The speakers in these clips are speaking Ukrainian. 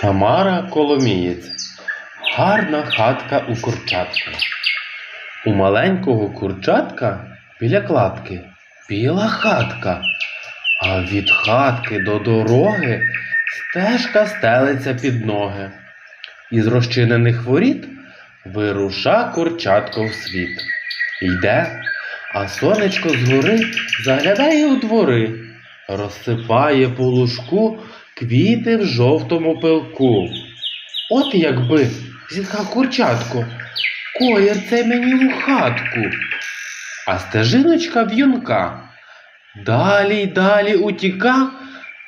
Тамара Коломієць. Гарна хатка у курчатка. У маленького курчатка біля кладки біла хатка, а від хатки до дороги стежка стелиться під ноги. Із розчинених воріт вируша курчатко в світ. Йде, а сонечко згори заглядає у двори, розсипає по лужку квіти в жовтому пилку. От якби, зітхав курчатко, колір це мені у хатку. А стежиночка в'юнка далі й далі утіка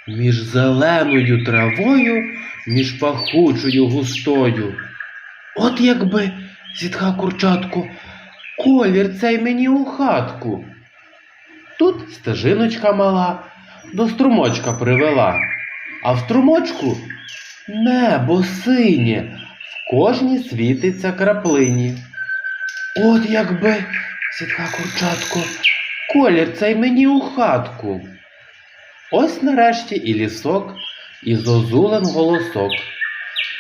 між зеленою травою, між пахучою густою. От якби, зітхав курчатко, колір цей мені у хатку. Тут стежиночка мала до струмочка привела, а в струмочку небо синє, в кожній світиться краплині. От якби, сітка курчатко, колір цей мені у хатку. Ось нарешті і лісок, і зозулен голосок.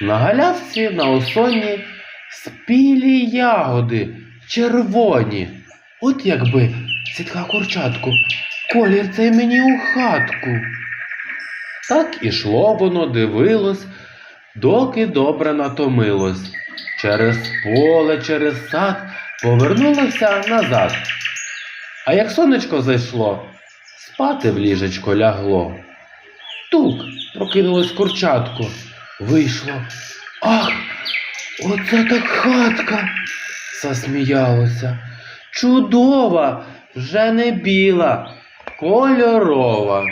На галявці на осонні спілі ягоди червоні. От якби, сітка курчатку, колір цей мені у хатку. Так ішло воно, дивилось, доки добре натомилось. Через поле, через сад повернулося назад. А як сонечко зайшло, спати в ліжечко лягло. Тук прокинулось курчатко, вийшло. Ах, оце так хатка. Засміялося. Чудова, вже не біла, кольорова.